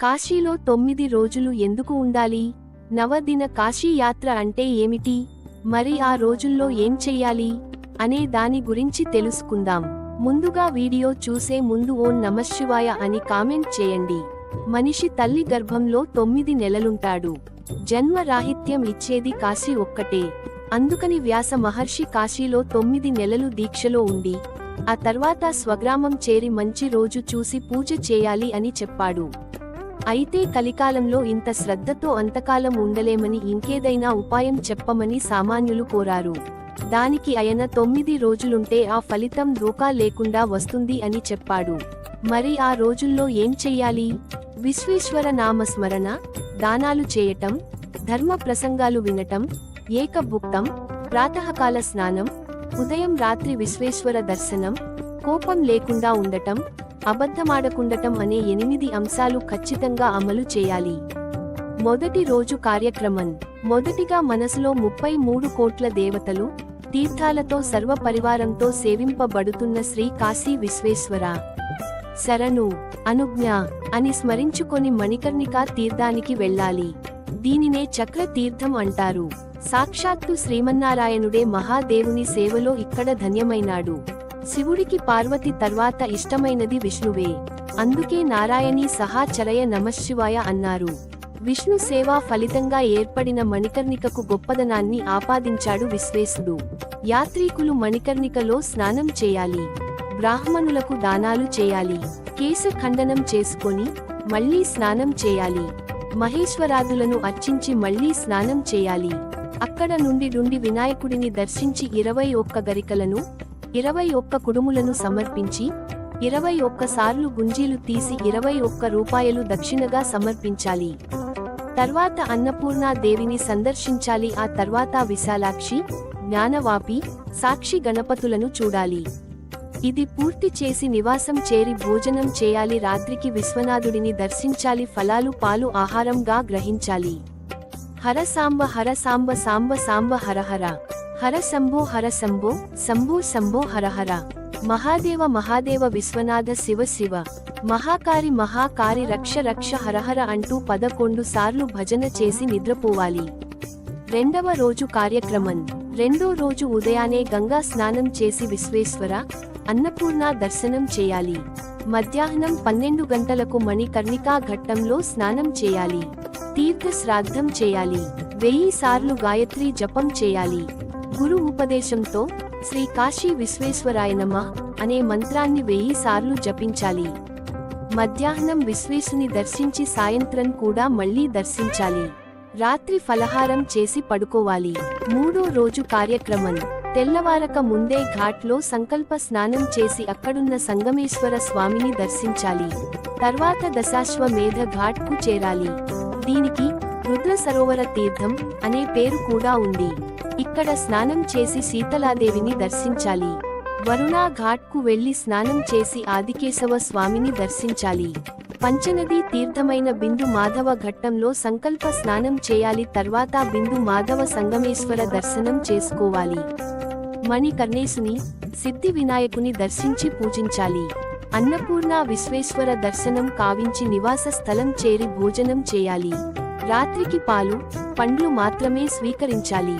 కాశీలో తొమ్మిది రోజులు ఎందుకు ఉండాలి? నవదిన కాశీ యాత్ర అంటే ఏమిటి? మరి ఆ రోజుల్లో ఏం చెయ్యాలి? అనే దాని గురించి తెలుసుకుందాం. ముందుగా వీడియో చూసే ముందు ఓం నమశివాయ అని కామెంట్ చేయండి. మనిషి తల్లి గర్భంలో తొమ్మిది నెలలుంటాడు. జన్మ రాహిత్యం ఇచ్చేది కాశీ ఒక్కటే. అందుకని వ్యాస మహర్షి కాశీలో తొమ్మిది నెలలు దీక్షలో ఉండి ఆ తర్వాత స్వగ్రామం చేరి మంచి రోజు చూసి పూజ చేయాలి అని చెప్పాడు. అయితే కలికాలంలో ఇంత శ్రద్ధతో అంతకాలం ఉండలేమని ఇంకేదైనా ఉపాయం చెప్పమని సామాన్యులు కోరారు. దానికి ఆయన తొమ్మిది రోజులుంటే ఆ ఫలితం దోకా లేకుండా వస్తుంది అని చెప్పాడు. మరి ఆ రోజుల్లో ఏం చెయ్యాలి? విశ్వేశ్వర నామస్మరణ దానాలు చేయటం ధర్మ ప్రసంగాలు వినటం ఏకభుక్తం ప్రాతకాల స్నానం ఉదయం రాత్రి విశ్వేశ్వర దర్శనం కోపం లేకుండా ఉండటం అబద్ధమాడకుండటం అనే ఎనిమిది అంశాలు ఖచ్చితంగా అమలు చేయాలి. మొదటి రోజు కార్యక్రమం. మొదటిగా మనసులో ముప్పై మూడు కోట్ల దేవతలు తీర్థాలతో సర్వ పరివారంతో సేవింపబడుతున్న శ్రీ కాశీ విశ్వేశ్వర. శరణు అనుజ్ఞ అని స్మరించుకొని మణికర్ణికా తీర్థానికి వెళ్ళాలి. దీనినే చక్ర తీర్థం అంటారు. సాక్షాత్తు శ్రీమన్నారాయణుడే మహాదేవుని సేవలో ఇక్కడ ధన్యమైనాడు. శివుడికి పార్వతి తర్వాత ఇష్టమైనది విష్ణువే. అందుకే నారాయణి సహా చరయ నమశివాయ అన్నారు. విష్ణు సేవా ఫలితంగా ఏర్పడిన మణికర్ణికకు గొప్పదనాన్ని ఆపాదించాడు విశ్వేశుడు. యాత్రీకులు మణికర్ణికలో స్నానం చేయాలి. బ్రాహ్మణులకు దానాలు చేయాలి. కేశ ఖండనం చేసుకొని మళ్ళీ స్నానం చేయాలి. మహేశ్వరాదులను అర్చించి మళ్ళీ స్నానం చేయాలి. అక్కడ నుండి నుండి వినాయకుడిని దర్శించి ఇరవై ఒక్క గరికలను ఇరవై ఒక్క కుడుములను సమర్పించి ఇరవై ఒక్క సార్లు గుంజీలు తీసి ఇరవై ఒక్క రూపాయలు దక్షిణగా సమర్పించాలి. తర్వాత అన్నపూర్ణా దేవిని సందర్శించాలి. ఆ తర్వాత విశాలాక్షి జ్ఞానవాపి సాక్షి గణపతులను చూడాలి. ఇది పూర్తి చేసి నివాసం చేరి భోజనం చేయాలి. రాత్రికి విశ్వనాథుడిని దర్శించాలి. ఫలాలు పాలు ఆహారంగా గ్రహించాలి. హర సాంబ హర సాంబ సాంబ సాంబ హర హర శంభో హర శంభో శంభో శంభో హర హర. మహాదేవ మహాదేవ విశ్వనాథ శివ శివ. మహాకారి మహాకారి రక్ష రక్ష హరహర అంటూ పదకొండు సార్లు భజన చేసి నిద్రపోవాలి. రెండవ రోజు కార్యక్రమం. రెండో రోజు ఉదయానే గంగా స్నానం చేసి విశ్వేశ్వర అన్నపూర్ణ దర్శనం చేయాలి. మధ్యాహ్నం పన్నెండు గంటలకు మణికర్ణికా ఘట్టంలో స్నానం చేయాలి. తీర్థ శ్రాద్ధం చేయాలి. వెయ్యి సార్లు గాయత్రి జపం చేయాలి. గురు ఉపదేశంతో శ్రీ కాశీ విశ్వేశ్వరాయనమ అనే మంత్రాన్ని వెయ్యి సార్లు జపించాలి. మధ్యాహ్నం విశ్వేశుని దర్శించి సాయంత్రం కూడా మళ్ళీ దర్శించాలి. రాత్రి ఫలహారం చేసి పడుకోవాలి. మూడో రోజు కార్యక్రమం. తెల్లవారక ముందే ఘాట్లో సంకల్ప స్నానం చేసి అక్కడున్న సంగమేశ్వర స్వామిని దర్శించాలి. తర్వాత దశాశ్వమేధ ఘాట్కు చేరాలి. దీనికి రుద్ర సరోవర తీర్థం అనే పేరు కూడా ఉంది. ఇక్కడ స్నానం చేసి శీతలాదేవిని దర్శించాలి. వరుణా ఘాట్కు వెళ్ళి స్నానం చేసి ఆదికేశవ స్వామిని దర్శించాలి. పంచనదీ తీర్థమైన బిందు మాధవ ఘట్టంలో సంకల్ప స్నానం చేయాలి తర్వాత బిందు మాధవ సంగమేశ్వర దర్శనం చేసుకోవాలి. మణికర్ణేశుని సిద్ధి వినాయకుని దర్శించి పూజించాలి. అన్నపూర్ణ విశ్వేశ్వర దర్శనం కావించి నివాస స్థలం చేరి భోజనం చేయాలి. రాత్రికి పాలు పండ్లు మాత్రమే స్వీకరించాలి.